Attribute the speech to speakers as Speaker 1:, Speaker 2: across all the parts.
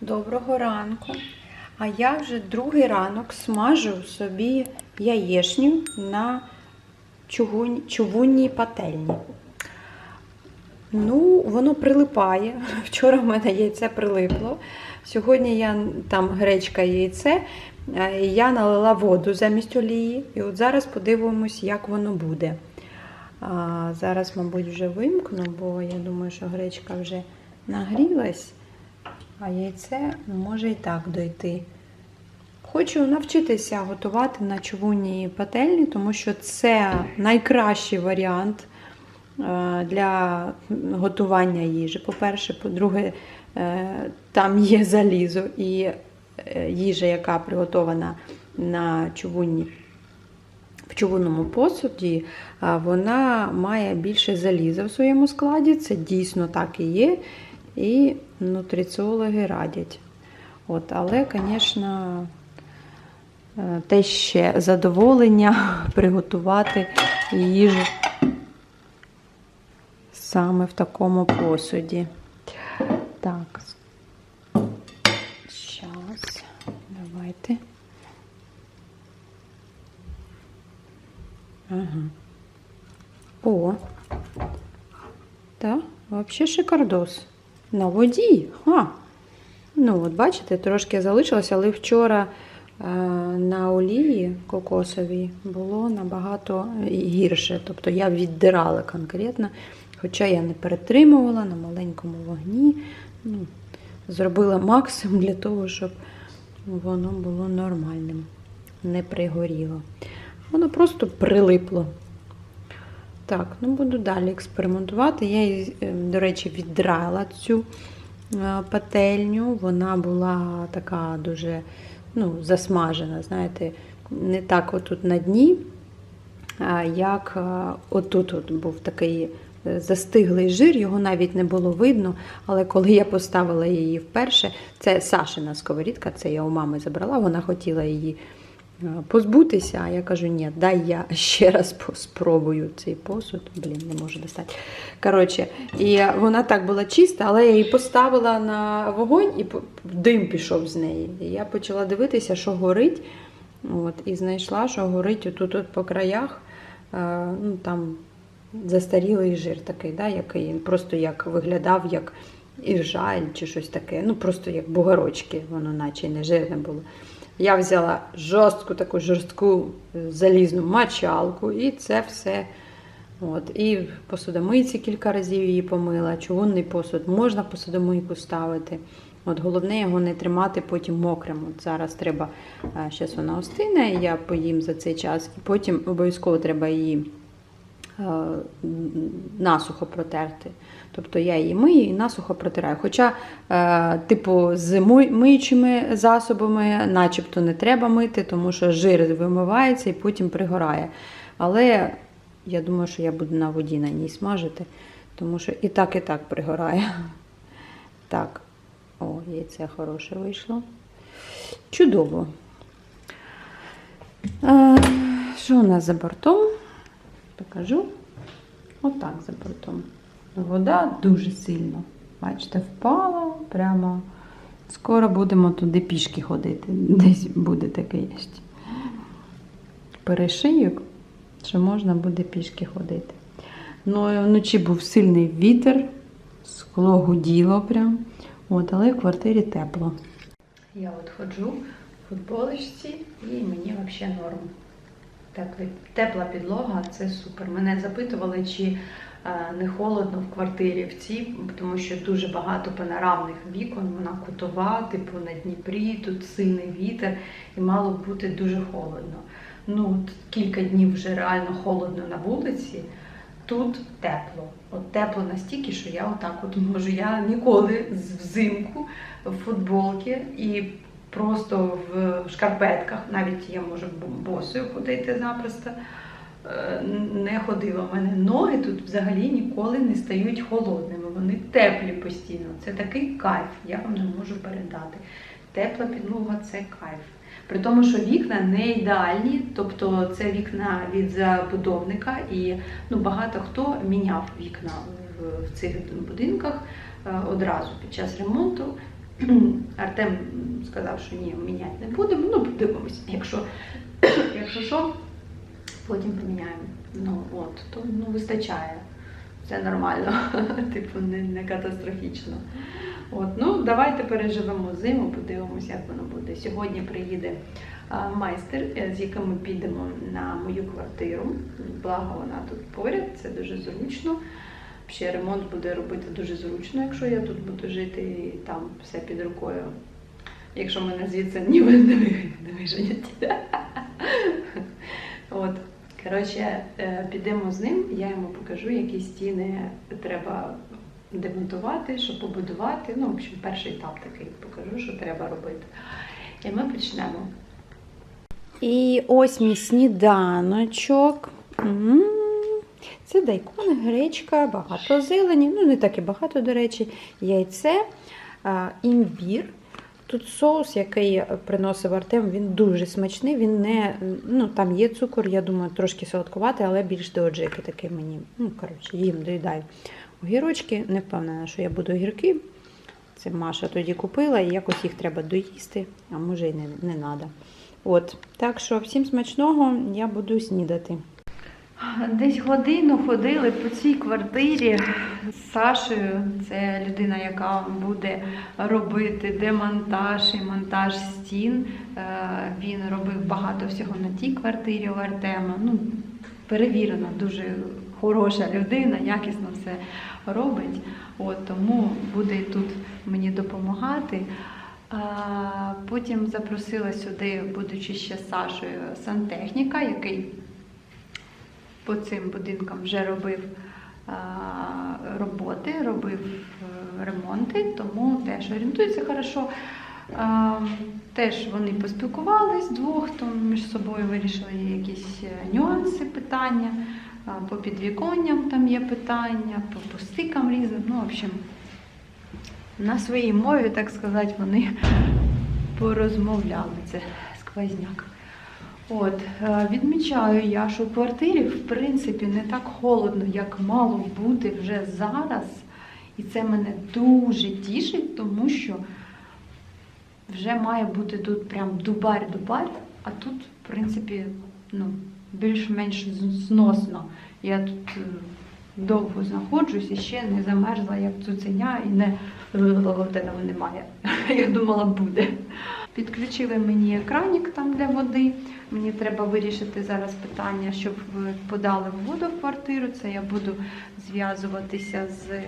Speaker 1: Доброго ранку. А я вже другий ранок смажу собі яєшню на чугунь, чугунній пательні. Ну, воно прилипає. Вчора в мене яйце прилипло. Сьогодні я там гречка яйце. е, Я налила воду замість олії. І от зараз подивимось, як воно буде. А, зараз, мабуть, вже вимкну, бо я думаю, що гречка вже нагрілась, а яйце може і так дойти. Хочу навчитися готувати на човунній пательні, тому що це найкращий варіант е, для готування їжі. По-перше, по-друге, е, там є залізо і е, їжа, яка приготована на човунні, в човунному посуді, вона має більше заліза в своєму складі. Це дійсно так і є. І нутриціологи радять. От, але, звісно, е, те ще задоволення приготувати їжу саме в такому посуді. Так, зараз, давайте. Ага. О, так, взагалі шикардос. На воді. Ха. Ну, от бачите, трошки залишилося, але вчора е, на олії кокосовій було набагато гірше. Тобто я віддирала конкретно, хоча я не перетримувала на маленькому вогні. Ну, зробила максимум для того, щоб воно було нормальним, не пригоріло. Воно просто прилипло. Так, ну буду далі експериментувати. Я, її, е, до речі, віддрала цю е, пательню. Вона була така дуже ну, засмажена, знаєте, не так отут на дні, як е, отут от був такий е, застиглий жир, його навіть не було видно. Але коли я поставила її вперше, це Сашина сковорідка, це я у мами забрала, вона хотіла її позбутися, а я кажу, ні, дай я ще раз спробую цей посуд. Блін, не можу достати. Коротше, і вона так була чиста, але я її поставила на вогонь і дим пішов з неї. І я почала дивитися, що горить. От, і знайшла, що горить отут от по краях. е, ну, там застарілий жир такий, да, який просто як виглядав як іржаль чи щось таке. Ну, просто як бугорочки, воно наче не жирне було. Я взяла жорстку таку жорстку е, залізну мочалку і це все. От, і в посудомийці кілька разів її помила. Чугунний посуд можна в посудомийку ставити. От головне його не тримати потім мокрим. От зараз треба, зараз вона остине, я поїм за цей час, і потім обов'язково треба її е, насухо протерти. Тобто я її мию і насухо протираю. Хоча, е, типу, з миючими засобами начебто не треба мити, тому що жир вимивається і потім пригорає. Але я думаю, що я буду на воді на ній смажити, тому що і так, і так пригорає. Так, о, яйце хороше вийшло. Чудово. Е, що у нас за бортом? Покажу. Отак за бортом. Вода дуже сильно. Бачите, впала прямо. Скоро будемо туди пішки ходити. Десь буде такий перешийок, що можна буде пішки ходити. Ну, вночі був сильний вітер, скло гуділо прям. От, але в квартирі тепло. Я от ходжу в футболочці і мені взагалі норм. Тепла підлога це супер. Мене запитували, чи е, не холодно в квартирі в цій, тому що дуже багато панорамних вікон, вона кутова, типу на Дніпрі, тут сильний вітер і мало бути дуже холодно. Ну, кілька днів вже реально холодно на вулиці. Тут тепло. От тепло настільки, що я отак от можу. Я ніколи взимку в футболці і просто в шкарпетках, навіть я можу босою ходити запросто. Е, Не ходила. У мене ноги тут взагалі ніколи не стають холодними. Вони теплі постійно. Це такий кайф, я вам не можу передати. Тепла підлога це кайф. При тому, що вікна не ідеальні, тобто це вікна від забудовника, і ну, багато хто міняв вікна в, в цих будинках е, одразу під час ремонту. Артем сказав, що ні, міняти не будемо. Ну, подивимося. Якщо, якщо що, потім поміняємо. Ну, от, то ну, вистачає. Це нормально, типу, не, не катастрофічно. От, ну, давайте переживемо зиму, подивимося, як воно буде. Сьогодні приїде а, майстер, е, з яким ми підемо на мою квартиру. Благо вона тут поряд, це дуже зручно. Ще ремонт буде робити дуже зручно, якщо я тут буду жити і там все під рукою. Якщо мене звідси ніби не виженять. От. Коротше, е, підемо з ним, я йому покажу, які стіни треба демонтувати, що побудувати. Ну, в общем, перший етап такий покажу, що треба робити. І ми почнемо. І ось мій сніданочок. Це дайкон, гречка, багато зелені, ну не так і багато, до речі, яйце, імбір. Тут соус, який приносив Артем, він дуже смачний. Він не, ну там є цукор, я думаю, трошки солодкуватий, але більш до оджики такий мені. Ну, коротше, їм доїдаю. Огірочки, не впевнена, що я буду огірки. Це Маша тоді купила, і якось їх треба доїсти, а може і не, не треба. От, так що всім смачного я буду снідати. Десь годину ходили по цій квартирі з Сашею. Це людина, яка буде робити демонтаж і монтаж стін. Е, Він робив багато всього на тій квартирі у Артема. Ну, перевірена, дуже хороша людина, якісно все робить. От, тому буде тут мені допомагати. Потім запросила сюди, будучи ще Сашою, сантехніка, який по цим будинкам вже робив роботи, робив е, ремонти, тому теж орієнтується хорошо. Теж вони поспілкувались двох, то між собою вирішили якісь е, нюанси, питання. По підвіконням там є питання, по пустикам різним. Ну, в общем, на своїй мові, так сказати, вони порозмовляли. Це сквозняк. От, е, відмічаю я, що в квартирі, в принципі, не так холодно, як мало бути вже зараз. І це мене дуже тішить, тому що вже має бути тут прям дубар-дубар, а тут, в принципі, ну, більш-менш зносно. Я тут е, довго знаходжусь і ще не замерзла, як цуценя, і не немає. Я думала, буде. Підключили мені екранік там для води. Мені треба вирішити зараз питання, щоб подали воду в квартиру. Це я буду зв'язуватися з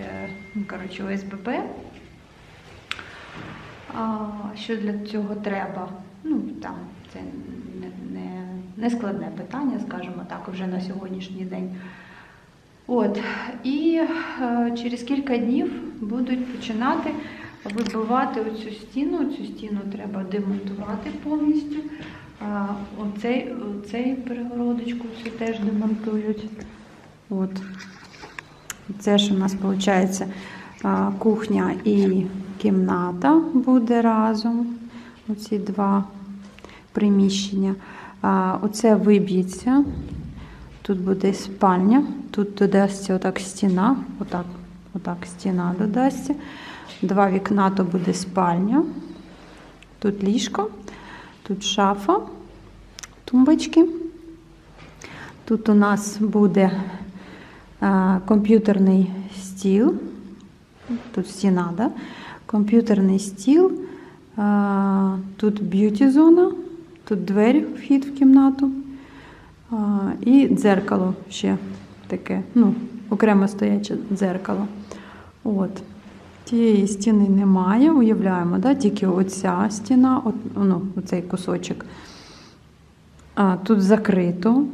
Speaker 1: ну, коротше, ОСББ. А, що для цього треба? Ну, там це не, не, не складне питання, скажімо так, вже на сьогоднішній день. От, і е, через кілька днів будуть починати вибивати оцю стіну. Цю стіну треба демонтувати повністю. А, оцей, оцей перегородочку цю теж демонтують. От. Це ж у нас виходить кухня і кімната буде разом. Оці два приміщення. А, Оце виб'ється. Тут буде спальня, тут додасться отак стіна, отак, отак стіна додасться. Два вікна то буде спальня. Тут ліжко, тут шафа, тумбочки. Тут у нас буде комп'ютерний стіл. Тут стіна, да? комп'ютерний стіл, тут б'юті-зона, тут двері, вхід в кімнату. І дзеркало ще таке, ну, окремо стояче дзеркало. От. Тієї стіни немає, уявляємо, да? тільки оця стіна, от, ну, оцей кусочок. А, тут закрито.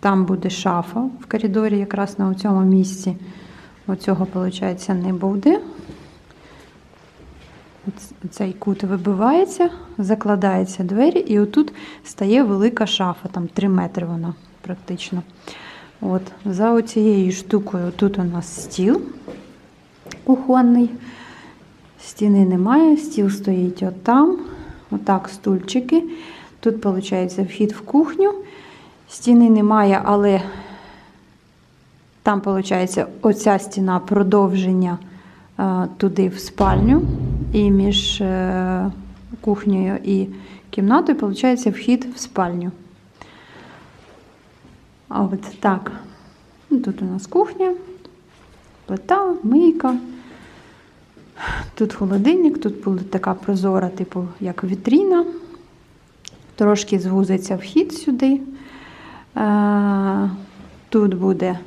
Speaker 1: Там буде шафа в коридорі, якраз на цьому місці. Оцього, виходить, не буде. Цей кут вибивається, закладаються двері, і отут стає велика шафа, там 3 метри вона практично. От, за оцією штукою тут у нас стіл кухонний. Стіни немає, стіл стоїть отам. Отак стульчики. Тут, виходить, вхід в кухню. Стіни немає, але там, виходить, оця стіна продовження е, туди в спальню. і між е, кухнею і кімнатою, виходить, вхід в спальню. От так. Тут у нас кухня, плита, мийка. Тут холодильник, тут буде така прозора, типу, як вітріна. Трошки звузиться вхід сюди. Е, Тут буде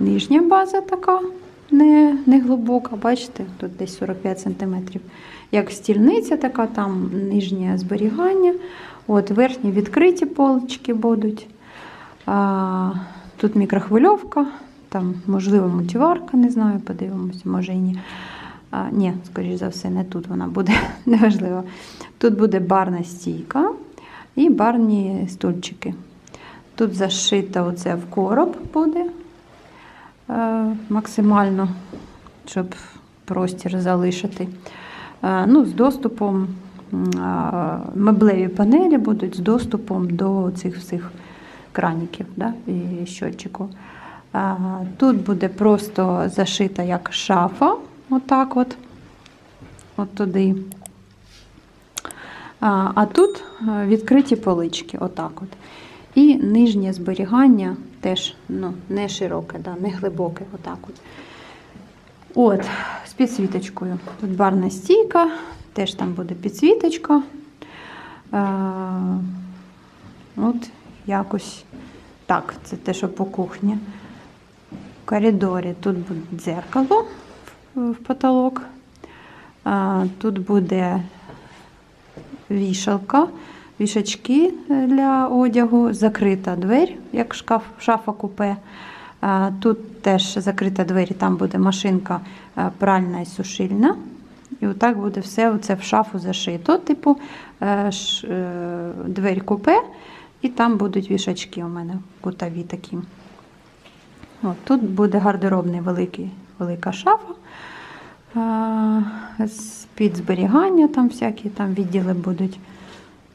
Speaker 1: нижня база така, не, глибока, бачите, тут десь 45 см. Як стільниця така, там нижнє зберігання. От верхні відкриті полички будуть. А, тут мікрохвильовка, там, можливо, мультиварка, не знаю, подивимося, може і ні. А, ні, скоріш за все, не тут вона буде, неважливо. Тут буде барна стійка і барні стульчики. Тут зашито оце в короб буде е, максимально, щоб простір залишити. Е, ну, з доступом а, меблеві панелі будуть з доступом до цих всіх краніків да, і щотчику. А, Тут буде просто зашита як шафа, отак от, от туди. А, тут е, відкриті полички, отак от. І нижнє зберігання теж ну, не широке, да, не глибоке, отак от. От, з підсвіточкою. Тут барна стійка, теж там буде підсвіточка. Е, от якось так, це те, що по кухні. В коридорі тут буде дзеркало в потолок. Е, тут буде вішалка, вішачки для одягу, закрита двері, як шкаф, шафа купе. Е, Тут теж закрита двері, там буде машинка е, пральна і сушильна. І отак буде все оце в шафу зашито, типу е, е, двері купе, і там будуть вішачки у мене кутові такі. От, тут буде гардеробний великий, велика шафа. З- під зберігання там всякі там відділи будуть.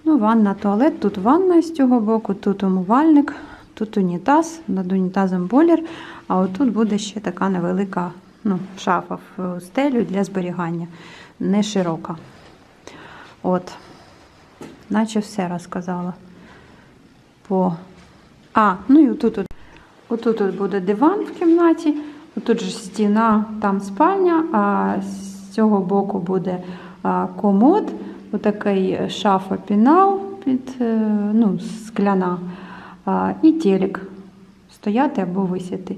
Speaker 1: Ну, ванна, туалет, тут ванна з цього боку, тут умивальник, тут унітаз, над унітазом бойлер, а отут буде ще така невелика ну, шафа в стелю для зберігання, не широка. От, наче все розказала. По... А, ну і отут, от- отут от буде диван в кімнаті, отут же стіна, там спальня, а з цього боку буде комод, отакий шафа пінал під, е, ну, скляна, і телек стояти або висіти.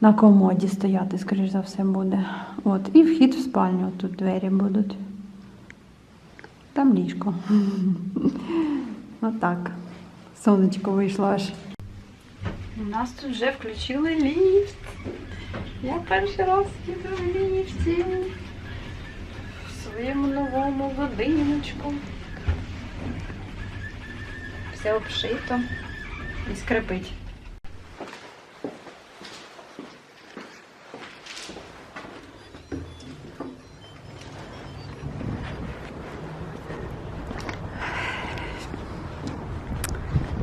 Speaker 1: На комоді стояти, скоріш за все, буде. От, і вхід в спальню, тут двері будуть. Там ліжко. Отак. Сонечко вийшло аж. У нас тут вже включили ліфт. Я перший раз їду в ліфті. В своєму новому будиночку. Все обшито і скрипить.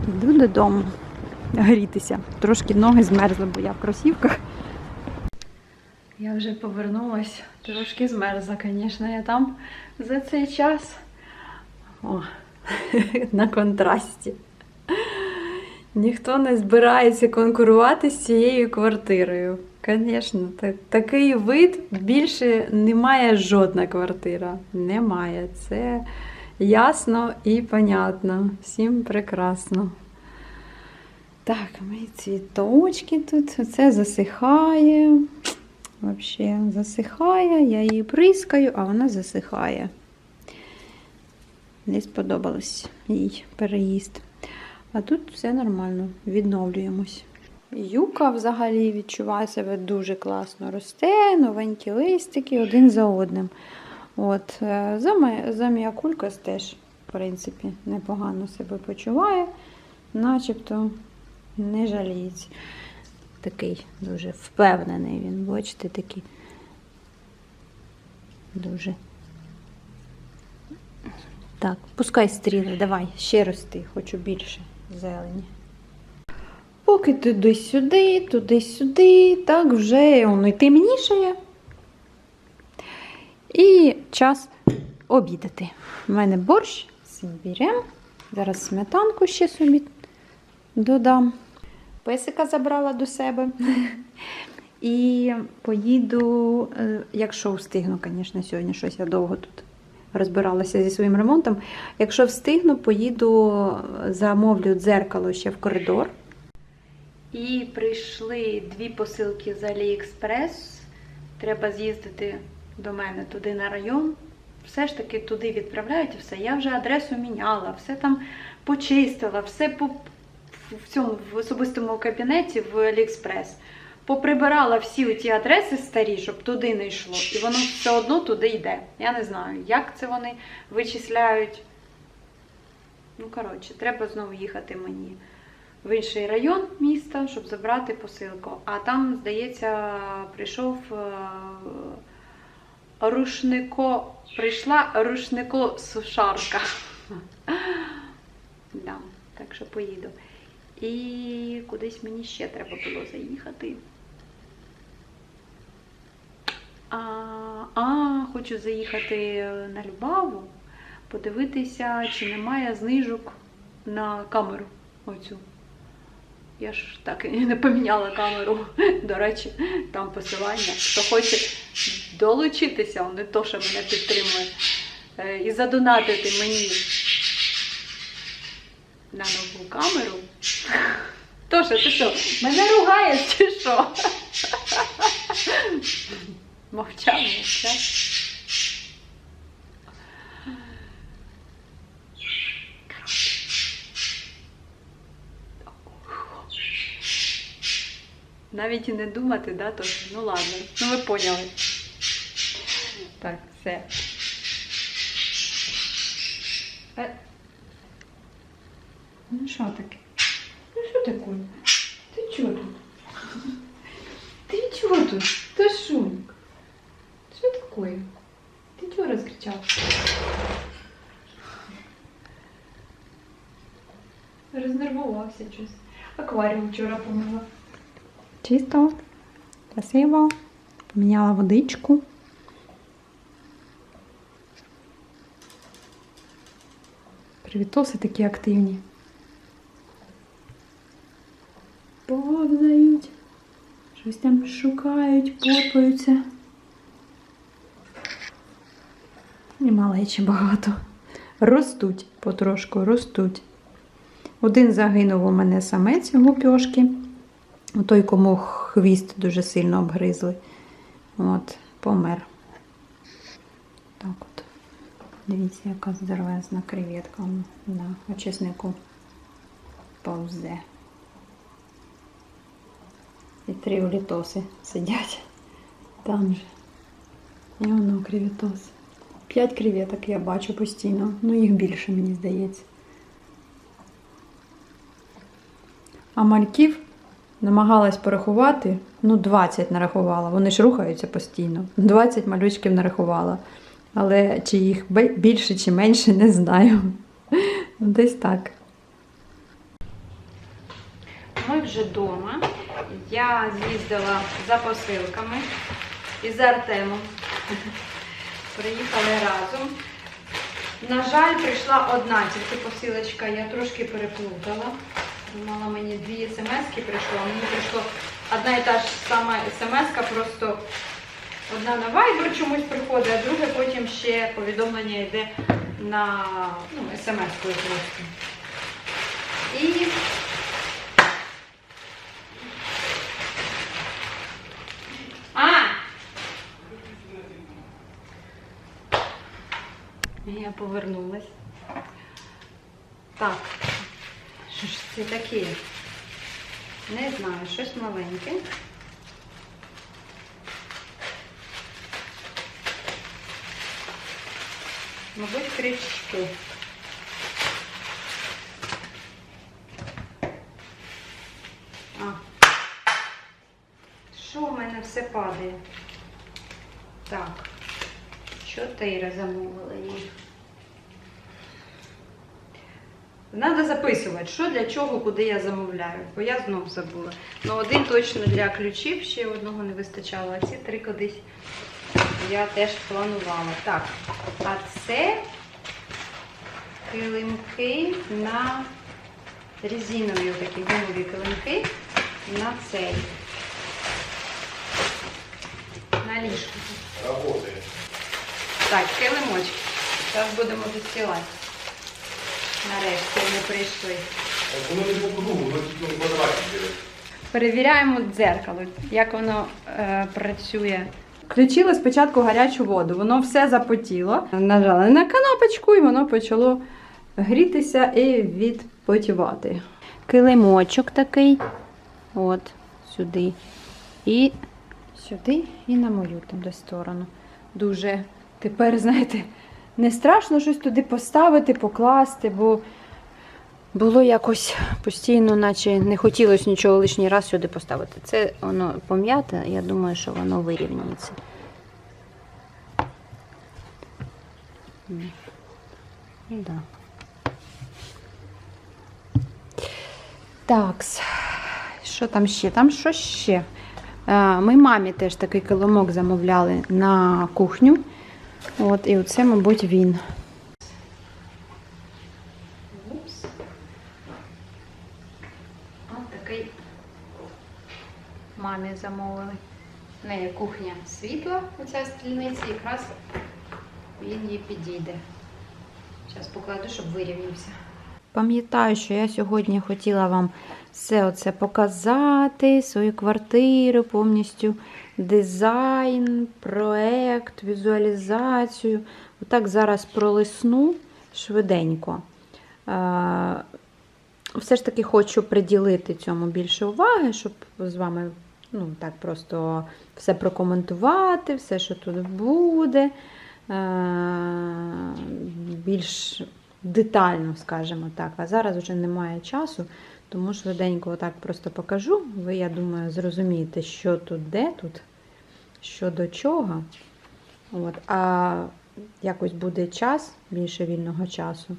Speaker 1: Йду додому грітися. Трошки ноги змерзли, бо я в кросівках. Я вже повернулась, трошки змерзла, звісно, я там за цей час. О, на контрасті. Ніхто не збирається конкурувати з цією квартирою. Звісно, та- такий вид більше немає жодна квартира. Немає. Це ясно і понятно. Всім прекрасно. Так, мої цвіточки тут. Це засихає. Вообще засихає, я її прискаю, а вона засихає. Не сподобалось їй переїзд. А тут все нормально, відновлюємось. Юка взагалі відчуває себе дуже класно. Росте, новенькі листики один за одним. От, е, зама- теж, в принципі, непогано себе почуває, начебто не жаліється. Такий дуже впевнений він, бачите, такий дуже. Так, пускай стріли, давай, ще рости, хочу більше зелені. Поки туди-сюди, туди-сюди, так вже воно й темнішає. І час обідати. У мене борщ зберемо. Зараз сметанку ще собі додам. Песика забрала до себе. І поїду, е, якщо встигну, звісно, сьогодні щось я довго тут розбиралася зі своїм ремонтом. Якщо встигну, поїду, замовлю дзеркало ще в коридор. І прийшли дві посилки з Аліекспрес. Треба з'їздити до мене туди на район. Все ж таки туди відправляють і все. Я вже адресу міняла, все там почистила, все в цьому в особистому кабінеті в Аліекспрес. Поприбирала всі ті адреси старі, щоб туди не йшло. І воно все одно туди йде. Я не знаю, як це вони вичисляють. Ну, коротше, треба знову їхати мені в інший район міста, щоб забрати посилку. А там, здається, прийшов е, рушнико, прийшла рушнико сушарка. Да, так що поїду. І кудись мені ще треба було заїхати. А, а хочу заїхати на Любаву, подивитися, чи немає знижок на камеру оцю. Я ж так і не поміняла камеру. До речі, там посилання. Хто хоче долучитися, не то, що мене підтримує, е, і задонатити мені на нову камеру. Тоша, ти що, мене ругаєш чи що? Мовчав, мовчав. Навіть і не думати, да, то ну ладно, ну ви поняли. Так, все. Е. Ну що таке? Таке? Ти чого тут? Ти чого тут? Та шумик? Що таке? Ти чого розкричав? Рознервувався щось. Акваріум вчора помила. Чисто, красиво. Поміняла водичку. Привітоси такі активні. Щось там шукають, порпаються. І малечі багато. Ростуть потрошку, ростуть. Один загинув у мене самець гупьошки. Той, кому хвіст дуже сильно обгризли. От, помер. Так от. Дивіться, яка здоровезна креветка на очиснику повзе. І три улітоси сидять там же. І воно креветоси. П'ять креветок я бачу постійно. Ну, їх більше, мені здається. А мальків намагалась порахувати, ну, 20 нарахувала. Вони ж рухаються постійно. 20 малючків нарахувала. Але чи їх більше чи менше, не знаю. Десь так. Ми вже вдома. Я з'їздила за посилками із Артемом. Приїхали разом. На жаль, прийшла одна тільки посилочка, я трошки переплутала. Мала мені дві смс-ки прийшло, мені прийшло одна і та ж сама смс-ка, просто одна на Viber чомусь приходить, а друге потім ще повідомлення йде на ну, просто. І Я повернулась. Так, що ж це таке? Не знаю, щось маленьке. Мабуть, крючки. А. Що в мене все падає? Так. Чотири замовила їх. Треба записувати, що для чого, куди я замовляю, бо я знов забула. Ну, один точно для ключів, ще одного не вистачало, а ці три кудись я теж планувала. Так, а це килимки на резинові такі гумові килимки на цей. На ліжку. Так, килимочки. Зараз будемо застілати. Нарешті ми прийшли.
Speaker 2: Воно не по кругу, воно тільки квадраті.
Speaker 1: Перевіряємо дзеркало, як воно е, працює. Включили спочатку гарячу воду, воно все запотіло. Нажали на кнопочку і воно почало грітися і відпотівати. Килимочок такий. От, сюди. І сюди, і на мою там десь сторону. Дуже тепер, знаєте, не страшно щось туди поставити, покласти, бо було якось постійно, наче не хотілося нічого лишній раз сюди поставити. Це воно пом'яте, я думаю, що воно. Ну, да. Так, що там ще? Там що ще? Е, Ми мамі теж такий килимок замовляли на кухню. От, і оце, мабуть, він. Ось такий мамі замовили. В неї кухня світла, оця стільниця, якраз він їй підійде. Зараз покладу, щоб вирівнявся. Пам'ятаю, що я сьогодні хотіла вам все оце показати, свою квартиру, повністю дизайн, проект, візуалізацію. Отак зараз пролисну швиденько. Е, Все ж таки хочу приділити цьому більше уваги, щоб з вами ну, так просто все прокоментувати, все, що тут буде. Е, Більш детально, скажімо так. А зараз вже немає часу, тому швиденько отак просто покажу. Ви, я думаю, зрозумієте, що тут, де тут, що до чого. От. А якось буде час, більше вільного часу.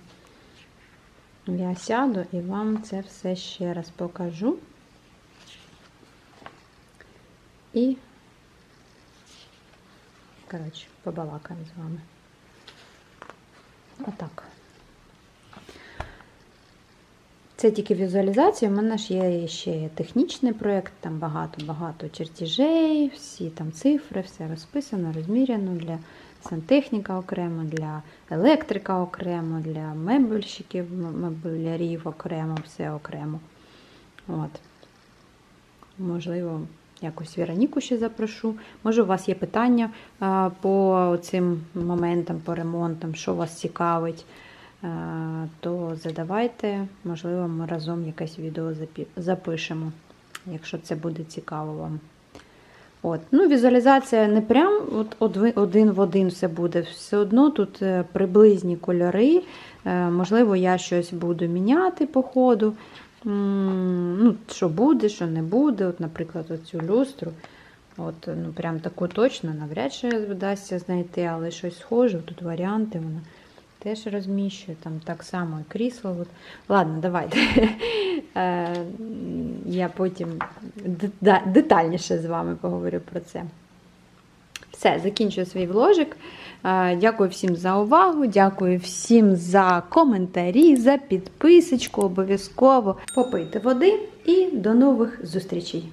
Speaker 1: Я сяду і вам це все ще раз покажу. І, коротше, побалакаю з вами. Отак. Це тільки візуалізація. У мене ж є ще технічний проєкт, там багато-багато чертежей, всі там цифри, все розписано, розміряно для сантехніка окремо, для електрика окремо, для мебельщиків, мебелярів окремо, все окремо. От. Можливо, якось Вероніку ще запрошу. Може, у вас є питання по цим моментам, по ремонтам, що вас цікавить, то задавайте, можливо, ми разом якесь відео запишемо, якщо це буде цікаво вам. От. Ну, візуалізація не прям от один в один все буде. Все одно тут е, приблизні кольори. Е, Можливо, я щось буду міняти по ходу. Ну, що буде, що не буде. От, наприклад, оцю люстру. От, ну, прям таку точно навряд чи вдасться знайти, але щось схоже. Тут варіанти вона теж розміщує. Там так само і крісло. От. Ладно, давайте. Я потім детальніше з вами поговорю про це. Все, закінчую свій вложик. Е, Дякую всім за увагу. Дякую всім за коментарі, за підписочку. Обов'язково попийте води і до нових зустрічей!